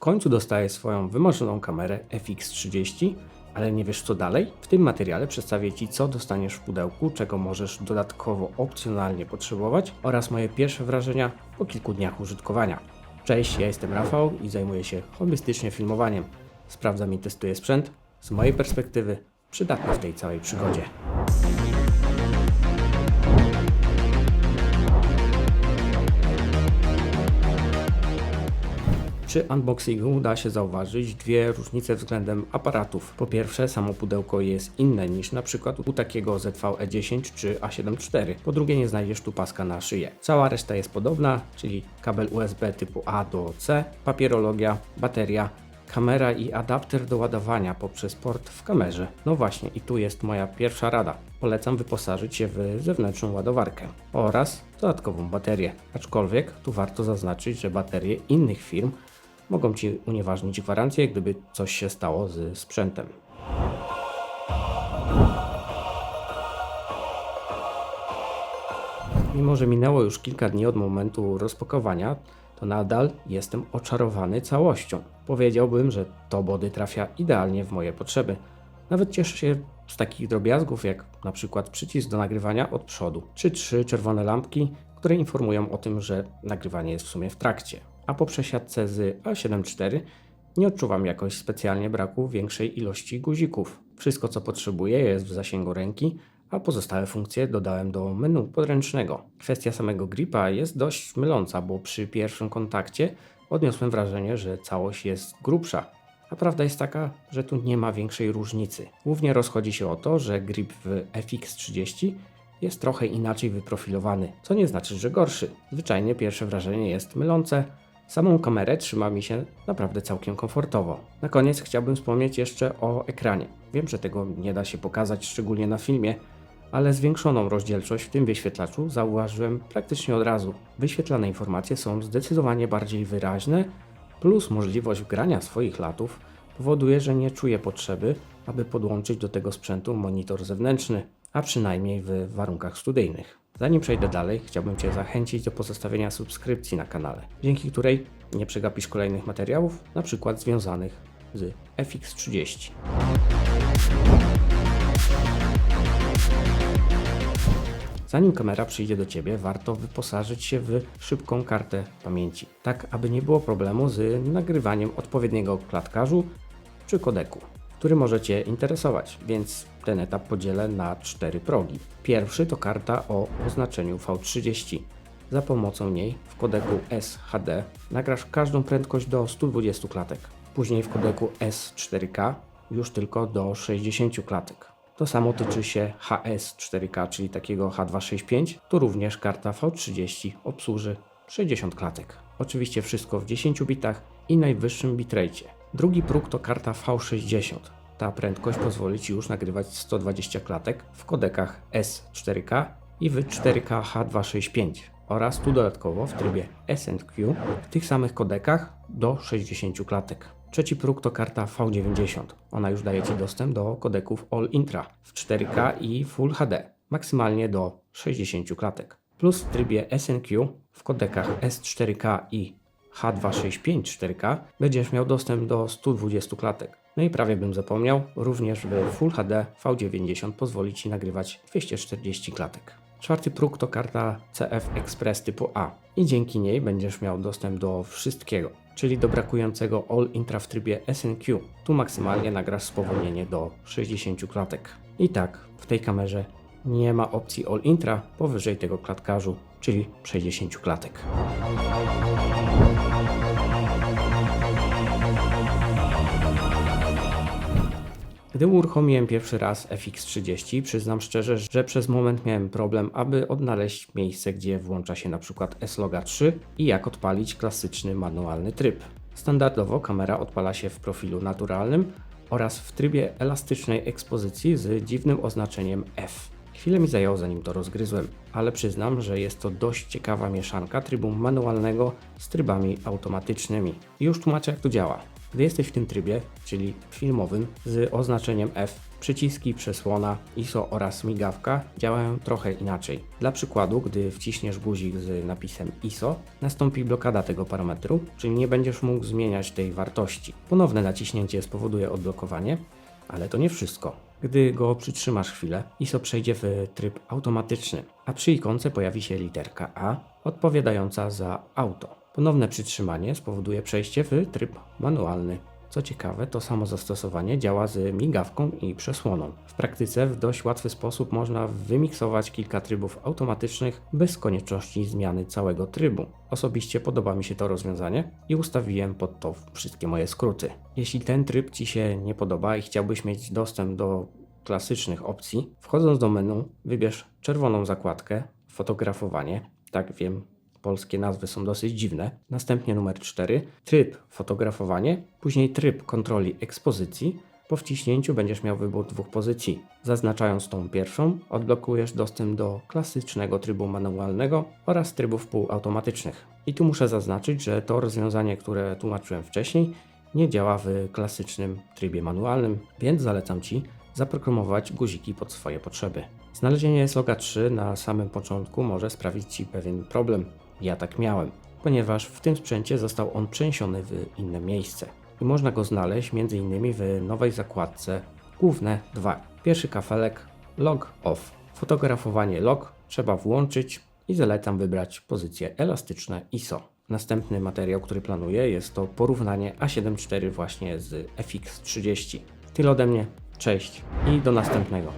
końcu dostajesz swoją wymarzoną kamerę FX30, ale nie wiesz co dalej? W tym materiale przedstawię Ci, co dostaniesz w pudełku, czego możesz dodatkowo opcjonalnie potrzebować oraz moje pierwsze wrażenia po kilku dniach użytkowania. Cześć, ja jestem Rafał i zajmuję się hobbystycznie filmowaniem. Sprawdzam i testuję sprzęt z mojej perspektywy przydatny w tej całej przygodzie. Przy unboxingu da się zauważyć dwie różnice względem aparatów. Po pierwsze, samo pudełko jest inne niż na przykład u takiego ZV-E10 czy A7 IV. Po drugie, nie znajdziesz tu paska na szyję. Cała reszta jest podobna, czyli kabel USB typu A do C, papierologia, bateria, kamera i adapter do ładowania poprzez port w kamerze. No właśnie, i tu jest moja pierwsza rada. Polecam wyposażyć się w zewnętrzną ładowarkę oraz dodatkową baterię. Aczkolwiek tu warto zaznaczyć, że baterie innych firm mogą Ci unieważnić gwarancję, gdyby coś się stało z sprzętem. Mimo, że minęło już kilka dni od momentu rozpakowania, to nadal jestem oczarowany całością. Powiedziałbym, że to body trafia idealnie w moje potrzeby. Nawet cieszę się z takich drobiazgów, jak na przykład przycisk do nagrywania od przodu, czy trzy czerwone lampki, które informują o tym, że nagrywanie jest w sumie w trakcie. A po przesiadce z A7 IV nie odczuwam jakoś specjalnie braku większej ilości guzików. Wszystko co potrzebuję jest w zasięgu ręki, a pozostałe funkcje dodałem do menu podręcznego. Kwestia samego gripa jest dość myląca, bo przy pierwszym kontakcie odniosłem wrażenie, że całość jest grubsza. A prawda jest taka, że tu nie ma większej różnicy. Głównie rozchodzi się o to, że grip w FX30 jest trochę inaczej wyprofilowany, co nie znaczy, że gorszy. Zwyczajnie pierwsze wrażenie jest mylące. Samą kamerę trzyma mi się naprawdę całkiem komfortowo. Na koniec chciałbym wspomnieć jeszcze o ekranie. Wiem, że tego nie da się pokazać szczególnie na filmie, ale zwiększoną rozdzielczość w tym wyświetlaczu zauważyłem praktycznie od razu. Wyświetlane informacje są zdecydowanie bardziej wyraźne, plus możliwość wgrania swoich latów powoduje, że nie czuję potrzeby, aby podłączyć do tego sprzętu monitor zewnętrzny, a przynajmniej w warunkach studyjnych. Zanim przejdę dalej, chciałbym Cię zachęcić do pozostawienia subskrypcji na kanale, dzięki której nie przegapisz kolejnych materiałów, na przykład związanych z FX30. Zanim kamera przyjdzie do Ciebie, warto wyposażyć się w szybką kartę pamięci, tak aby nie było problemu z nagrywaniem odpowiedniego klatkarzu czy kodeku, który może Cię interesować, więc ten etap podzielę na cztery progi. Pierwszy to karta o oznaczeniu V30. Za pomocą niej w kodeku SHD nagrasz każdą prędkość do 120 klatek. Później w kodeku S4K już tylko do 60 klatek. To samo tyczy się HS4K, czyli takiego H265. Tu również karta V30 obsłuży 60 klatek. Oczywiście wszystko w 10 bitach i najwyższym bitrate. Drugi próg to karta V60. Ta prędkość pozwoli Ci już nagrywać 120 klatek w kodekach S4K i w 4K H265 oraz tu dodatkowo w trybie SQ w tych samych kodekach do 60 klatek. Trzeci próg to karta V90. Ona już daje Ci dostęp do kodeków All Intra w 4K i Full HD, maksymalnie do 60 klatek. Plus w trybie SNQ w kodekach S4K i H265 4K będziesz miał dostęp do 120 klatek. No i prawie bym zapomniał, również w Full HD V90 pozwoli Ci nagrywać 240 klatek. Czwarty próg to karta CF Express typu A i dzięki niej będziesz miał dostęp do wszystkiego, czyli do brakującego All Intra w trybie SNQ. Tu maksymalnie nagrasz spowolnienie do 60 klatek. I tak, w tej kamerze nie ma opcji All Intra powyżej tego klatkarzu, czyli 60 klatek. Gdy uruchomiłem pierwszy raz FX30, przyznam szczerze, że przez moment miałem problem, aby odnaleźć miejsce, gdzie włącza się np. S-Loga 3 i jak odpalić klasyczny manualny tryb. Standardowo kamera odpala się w profilu naturalnym oraz w trybie elastycznej ekspozycji z dziwnym oznaczeniem F. Chwilę mi zajęło zanim to rozgryzłem, ale przyznam, że jest to dość ciekawa mieszanka trybu manualnego z trybami automatycznymi. Już tłumaczę jak to działa. Gdy jesteś w tym trybie, czyli filmowym, z oznaczeniem F, przyciski przesłona, ISO oraz migawka działają trochę inaczej. Dla przykładu, gdy wciśniesz guzik z napisem ISO, nastąpi blokada tego parametru, czyli nie będziesz mógł zmieniać tej wartości. Ponowne naciśnięcie spowoduje odblokowanie, ale to nie wszystko. Gdy go przytrzymasz chwilę, ISO przejdzie w tryb automatyczny, a przy ikonce pojawi się literka A odpowiadająca za auto. Ponowne przytrzymanie spowoduje przejście w tryb manualny. Co ciekawe, to samo zastosowanie działa z migawką i przesłoną. W praktyce w dość łatwy sposób można wymiksować kilka trybów automatycznych bez konieczności zmiany całego trybu. Osobiście podoba mi się to rozwiązanie i ustawiłem pod to wszystkie moje skróty. Jeśli ten tryb Ci się nie podoba i chciałbyś mieć dostęp do klasycznych opcji, wchodząc do menu wybierz czerwoną zakładkę fotografowanie. Tak wiem, polskie nazwy są dosyć dziwne. Następnie numer 4, tryb fotografowanie, później tryb kontroli ekspozycji. Po wciśnięciu będziesz miał wybór dwóch pozycji. Zaznaczając tą pierwszą, odblokujesz dostęp do klasycznego trybu manualnego oraz trybów półautomatycznych. I tu muszę zaznaczyć, że to rozwiązanie, które tłumaczyłem wcześniej, nie działa w klasycznym trybie manualnym, więc zalecam Ci zaprogramować guziki pod swoje potrzeby. Znalezienie sloga 3 na samym początku może sprawić Ci pewien problem. Ja tak miałem, ponieważ w tym sprzęcie został on przeniesiony w inne miejsce. I można go znaleźć m.in. w nowej zakładce Główne 2. Pierwszy kafelek Log Off. Fotografowanie log trzeba włączyć i zalecam wybrać pozycję elastyczne ISO. Następny materiał, który planuję jest to porównanie A74 właśnie z FX30. Tyle ode mnie, cześć i do następnego.